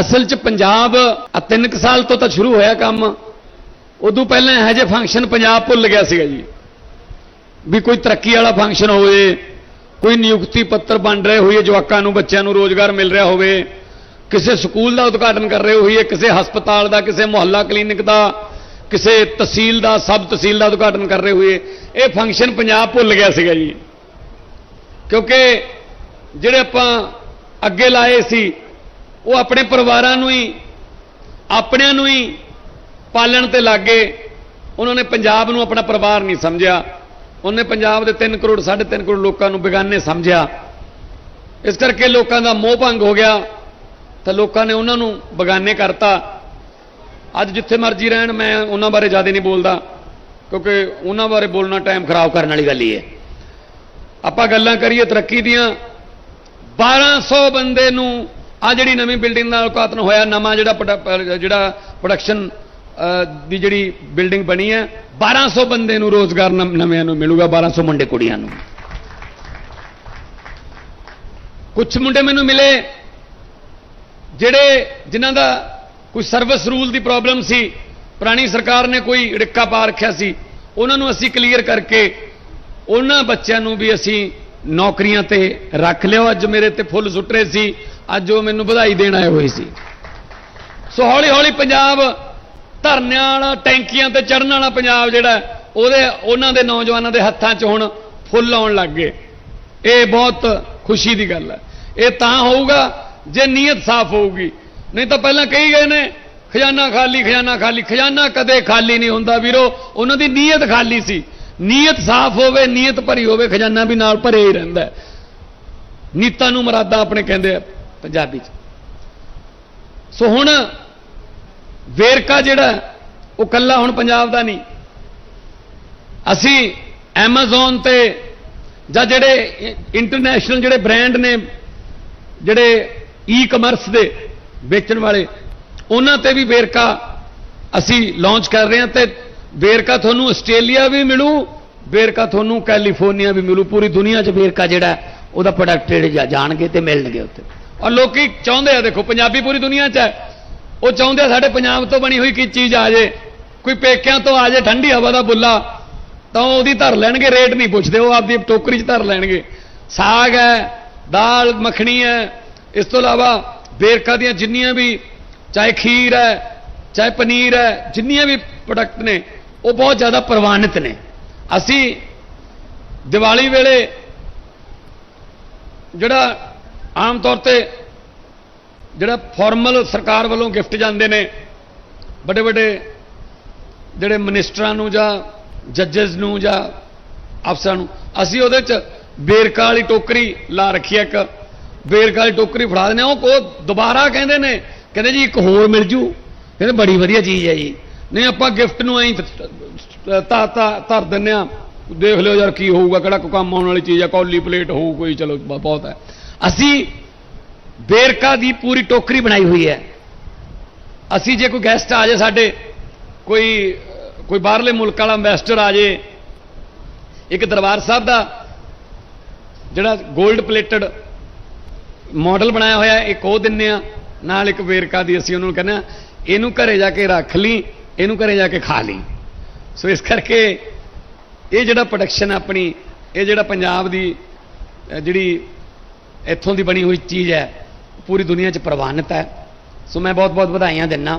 ਅਸਲ 'ਚ ਪੰਜਾਬ ਆ ਤਿੰਨ ਕੁ ਸਾਲ ਤੋਂ ਤਾਂ ਸ਼ੁਰੂ ਹੋਇਆ ਕੰਮ। ਉਦੋਂ ਪਹਿਲਾਂ ਇਹੋ ਜਿਹੇ ਫੰਕਸ਼ਨ ਪੰਜਾਬ ਭੁੱਲ ਗਿਆ ਸੀਗਾ ਜੀ। ਵੀ ਕੋਈ ਤਰੱਕੀ ਵਾਲਾ ਫੰਕਸ਼ਨ ਹੋਵੇ, ਕੋਈ ਨਿਯੁਕਤੀ ਪੱਤਰ ਬਣ ਰਹੇ ਹੋਈਏ, ਜਵਾਕਾਂ ਨੂੰ, ਬੱਚਿਆਂ ਨੂੰ ਰੋਜ਼ਗਾਰ ਮਿਲ ਰਿਹਾ ਹੋਵੇ। ਕਿਸੇ ਸਕੂਲ ਦਾ ਉਦਘਾਟਨ ਕਰ ਰਹੇ ਹੋਈਏ, ਕਿਸੇ ਹਸਪਤਾਲ ਦਾ, ਕਿਸੇ ਮੁਹੱਲਾ ਕਲੀਨਿਕ ਦਾ, ਕਿਸੇ ਤਹਿਸੀਲ ਦਾ, ਸਬ ਤਹਿਸੀਲ ਦਾ ਉਦਘਾਟਨ ਕਰ ਰਹੇ ਹੋਈਏ। ਇਹ ਫੰਕਸ਼ਨ ਪੰਜਾਬ ਭੁੱਲ ਗਿਆ ਸੀਗਾ ਜੀ। ਕਿਉਂਕਿ ਜਿਹੜੇ ਆਪਾਂ ਅੱਗੇ ਲਾਏ ਸੀ ਉਹ ਆਪਣੇ ਪਰਿਵਾਰਾਂ ਨੂੰ ਹੀ, ਆਪਣਿਆਂ ਨੂੰ ਹੀ ਪਾਲਣ ਤੇ ਲੱਗੇ। ਉਹਨਾਂ ਨੇ ਪੰਜਾਬ ਨੂੰ ਆਪਣਾ ਪਰਿਵਾਰ ਨਹੀਂ ਸਮਝਿਆ। ਉਹਨੇ ਪੰਜਾਬ ਦੇ 3 ਕਰੋੜ 3.5 ਕਰੋੜ ਲੋਕਾਂ ਨੂੰ ਬੇਗਾਨੇ ਸਮਝਿਆ। ਇਸ ਕਰਕੇ ਲੋਕਾਂ ਦਾ ਮੋਹ ਭੰਗ ਹੋ ਗਿਆ। ਤਾਂ ਲੋਕਾਂ ਨੇ ਉਹਨਾਂ ਨੂੰ ਬੇਗਾਨੇ ਕਰਤਾ। ਅੱਜ ਜਿੱਥੇ ਮਰਜ਼ੀ ਰਹਿਣ, ਮੈਂ ਉਹਨਾਂ ਬਾਰੇ ਜ਼ਿਆਦਾ ਨਹੀਂ ਬੋਲਦਾ, ਕਿਉਂਕਿ ਉਹਨਾਂ ਬਾਰੇ ਬੋਲਣਾ ਟਾਈਮ ਖਰਾਬ ਕਰਨ ਵਾਲੀ ਗੱਲ ਹੀ ਹੈ। ਆਪਾਂ ਗੱਲਾਂ ਕਰੀਏ ਤਰੱਕੀ ਦੀਆਂ। 1200 ਬੰਦੇ ਨੂੰ ਆ ਜਿਹੜੀ ਨਵੀਂ ਬਿਲਡਿੰਗ ਨਾਲ ਉਦਘਾਟਨ ਹੋਇਆ, ਨਵਾਂ ਜਿਹੜਾ ਪ੍ਰੋਡਕ- ਜਿਹੜਾ ਪ੍ਰੋਡਕਸ਼ਨ ਦੀ ਜਿਹੜੀ ਬਿਲਡਿੰਗ ਬਣੀ ਹੈ 1200 ਬੰਦੇ ਨੂੰ ਰੋਜ਼ਗਾਰ ਨਵ- ਨਵਿਆਂ ਨੂੰ ਮਿਲੂਗਾ 1200 ਮੁੰਡੇ ਕੁੜੀਆਂ ਨੂੰ। ਕੁਝ ਮੁੰਡੇ ਮੈਨੂੰ ਮਿਲੇ, ਜਿਹੜੇ ਜਿਨ੍ਹਾਂ ਦਾ ਕੋਈ ਸਰਵਿਸ ਰੂਲ ਦੀ ਪ੍ਰੋਬਲਮ ਸੀ, ਪੁਰਾਣੀ ਸਰਕਾਰ ਨੇ ਕੋਈ ਰਿੱਕਾ ਪਾ ਰੱਖਿਆ ਸੀ, ਉਹਨਾਂ ਨੂੰ ਅਸੀਂ ਕਲੀਅਰ ਕਰਕੇ, ਉਹਨਾਂ ਬੱਚਿਆਂ ਨੂੰ ਵੀ ਅਸੀਂ ਨੌਕਰੀਆਂ ਤੇ ਰੱਖ ਲਿਓ। ਅੱਜ ਮੇਰੇ ਤੇ ਫੁੱਲ ਸੁੱਟ ਰਹੇ ਸੀ। ਅੱਜ ਉਹ ਮੈਨੂੰ ਵਧਾਈ ਦੇਣ ਆਏ ਹੋਏ ਸੀ। ਸੋ ਹੌਲੀ ਹੌਲੀ ਪੰਜਾਬ ਧਰਨਿਆਂ ਵਾਲਾ, ਟੈਂਕੀਆਂ ਤੇ ਚੜਨ ਵਾਲਾ ਪੰਜਾਬ ਜਿਹੜਾ ਉਹਦੇ, ਉਹਨਾਂ ਦੇ ਨੌਜਵਾਨਾਂ ਦੇ ਹੱਥਾਂ 'ਚ ਹੁਣ ਫੁੱਲ ਆਉਣ ਲੱਗ ਗਏ। ਇਹ ਬਹੁਤ ਖੁਸ਼ੀ ਦੀ ਗੱਲ ਹੈ। ਇਹ ਤਾਂ ਹੋਊਗਾ ਜੇ ਨੀਅਤ ਸਾਫ਼ ਹੋਊਗੀ। ਨਹੀਂ ਤਾਂ ਪਹਿਲਾਂ ਕਹੀ ਗਏ ਨੇ, ਖਜ਼ਾਨਾ ਖਾਲੀ ਖਜ਼ਾਨਾ ਖਾਲੀ। ਖਜ਼ਾਨਾ ਕਦੇ ਖਾਲੀ ਨਹੀਂ ਹੁੰਦਾ ਵੀਰੋ। ਉਹਨਾਂ ਦੀ ਨੀਅਤ ਖਾਲੀ ਸੀ। ਨੀਅਤ ਸਾਫ਼ ਹੋਵੇ, ਨੀਅਤ ਭਰੀ ਹੋਵੇ, ਖਜ਼ਾਨਾ ਵੀ ਨਾਲ ਭਰਿਆ ਹੀ ਰਹਿੰਦਾ ਨੀਤਾਂ ਨੂੰ ਮਰਾਦਾ ਆਪਣੇ ਕਹਿੰਦੇ ਆ ਪੰਜਾਬੀ 'ਚ। ਸੋ ਹੁਣ ਵੇਰਕਾ ਜਿਹੜਾ ਉਹ ਕੱਲਾ ਹੁਣ ਪੰਜਾਬ ਦਾ ਨਹੀਂ। ਅਸੀਂ Amazon ਤੇ ਜਾਂ ਜਿਹੜੇ ਇੰਟਰਨੈਸ਼ਨਲ ਜਿਹੜੇ ਬ੍ਰਾਂਡ ਨੇ, ਜਿਹੜੇ ਈ-ਕਮਰਸ ਦੇ ਵੇਚਣ ਵਾਲੇ, ਉਹਨਾਂ ਤੇ ਵੀ ਵੇਰਕਾ ਅਸੀਂ ਲਾਂਚ ਕਰ ਰਹੇ ਹਾਂ ਤੇ ਵੇਰਕਾ ਤੁਹਾਨੂੰ ਆਸਟ੍ਰੇਲੀਆ ਵੀ ਮਿਲੂ ਵੇਰਕਾ ਤੁਹਾਨੂੰ ਕੈਲੀਫੋਰਨੀਆ ਵੀ ਮਿਲੂ, ਪੂਰੀ ਦੁਨੀਆ 'ਚ ਵੇਰਕਾ ਜਿਹੜਾ ਉਹਦਾ ਪ੍ਰੋਡਕਟ ਜਿਹੜੇ ਜਾ- ਜਾਣਗੇ ਤੇ ਮਿਲਣਗੇ ਉੱਥੇ। ਔਰ ਲੋਕੀ ਚਾਹੁੰਦੇ ਆ, ਦੇਖੋ, ਪੰਜਾਬੀ ਪੂਰੀ ਦੁਨੀਆ 'ਚ ਹੈ। ਉਹ ਚਾਹੁੰਦੇ ਆ ਸਾਡੇ ਪੰਜਾਬ ਤੋਂ ਬਣੀ ਹੋਈ ਕੀ ਚੀਜ਼ ਆ ਜੇ, ਕੋਈ ਪੇਕਿਆਂ ਤੋਂ ਆ ਜੇ ਠੰਡੀ ਹਵਾ ਦਾ ਬੁੱਲਾ, ਤਾਂ ਉਹਦੀ ਧਰ ਲੈਣਗੇ, ਰੇਟ ਨਹੀਂ ਪੁੱਛਦੇ, ਉਹ ਆਪਦੀ ਟੋਕਰੀ 'ਚ ਧਰ ਲੈਣਗੇ। ਸਾਗ ਹੈ, ਦਾਲ, ਮੱਖਣੀ ਹੈ, ਇਸ ਤੋਂ ਇਲਾਵਾ ਵੇਰਕਾ ਦੀਆਂ ਜਿੰਨੀਆਂ ਵੀ, ਚਾਹੇ ਖੀਰ ਹੈ, ਚਾਹੇ ਪਨੀਰ ਹੈ, ਜਿੰਨੀਆਂ ਵੀ ਪ੍ਰੋਡਕਟ ਨੇ ਉਹ ਬਹੁਤ ਜ਼ਿਆਦਾ ਪ੍ਰਵਾਨਿਤ ਨੇ। ਅਸੀਂ ਦੀਵਾਲੀ ਵੇਲੇ ਜਿਹੜਾ ਆਮ ਤੌਰ ਤੇ ਜਿਹੜਾ ਫਾਰਮਲ ਸਰਕਾਰ ਵੱਲੋਂ ਗਿਫਟ ਜਾਂਦੇ ਨੇ ਵੱਡੇ ਵੱਡੇ ਜਿਹੜੇ ਮਿਨਿਸਟਰਾਂ ਨੂੰ ਜਾਂ ਜੱਜਸ ਨੂੰ ਜਾਂ ਅਫਸਰਾਂ ਨੂੰ ਅਸੀਂ ਉਹਦੇ 'ਚ ਬੇਰਕਾ ਵਾਲੀ ਟੋਕਰੀ ਲਾ ਰੱਖੀ ਹੈ ਇੱਕ। ਬੇਰਕਾ ਵਾਲੀ ਟੋਕਰੀ ਫੜਾ ਦਿੰਦੇ ਹਾਂ, ਉਹ ਉਹ ਦੁਬਾਰਾ ਕਹਿੰਦੇ ਨੇ ਕਹਿੰਦੇ ਜੀ ਇੱਕ ਹੋਰ ਮਿਲ ਜੂ। ਕਹਿੰਦੇ ਬੜੀ ਵਧੀਆ ਚੀਜ਼ ਹੈ ਜੀ। ਨਹੀਂ, ਆਪਾਂ ਗਿਫਟ ਨੂੰ ਐਂ ਤਾ ਤਾ ਧਰ ਦਿੰਦੇ ਆ ਦੇਖ ਲਿਓ ਯਾਰ ਕੀ ਹੋਊਗਾ, ਕਿਹੜਾ ਕੋਈ ਕੰਮ ਆਉਣ ਵਾਲੀ ਚੀਜ਼ ਹੈ ਕੌਲੀ ਪਲੇਟ ਹੋਊ ਕੋਈ, ਚਲੋ ਬਹੁਤ ਹੈ। ਅਸੀਂ ਬੇਰਕਾ ਦੀ ਪੂਰੀ ਟੋਕਰੀ ਬਣਾਈ ਹੋਈ ਹੈ। ਅਸੀਂ ਜੇ ਕੋਈ ਗੈਸਟ ਆ ਜਾਏ ਸਾਡੇ, ਕੋਈ ਕੋਈ ਬਾਹਰਲੇ ਮੁਲਕ ਵਾਲਾ ਇਨਵੈਸਟਰ ਆ ਜਾਏ, ਇੱਕ ਦਰਬਾਰ ਸਾਹਿਬ ਦਾ ਜਿਹੜਾ 골ਡ ਪਲੇਟਡ ਮਾਡਲ ਬਣਾਇਆ ਹੋਇਆ ਇੱਕ ਉਹ ਦਿੰਨੇ ਆ ਨਾਲ ਇੱਕ ਵੇਰਕਾ ਦੀ ਅਸੀਂ ਉਹਨਾਂ ਨੂੰ ਕਹਿੰਦੇ ਆ ਇਹਨੂੰ ਘਰੇ ਜਾ ਕੇ ਰੱਖ ਲਈ। ਇਹਨੂੰ ਘਰੇ ਜਾ ਕੇ ਖਾ ਲਈ। ਸੋ ਇਸ ਕਰਕੇ ਇਹ ਜਿਹੜਾ ਪ੍ਰੋਡਕਸ਼ਨ ਆਪਣੀ, ਇਹ ਜਿਹੜਾ ਪੰਜਾਬ ਦੀ ਜਿਹੜੀ ਇੱਥੋਂ ਦੀ ਬਣੀ ਹੋਈ ਚੀਜ਼ ਹੈ, ਪੂਰੀ ਦੁਨੀਆ 'ਚ ਪ੍ਰਵਾਨਿਤ ਹੈ। ਸੋ ਮੈਂ ਬਹੁਤ ਬਹੁਤ ਵਧਾਈਆਂ ਦਿੰਨਾ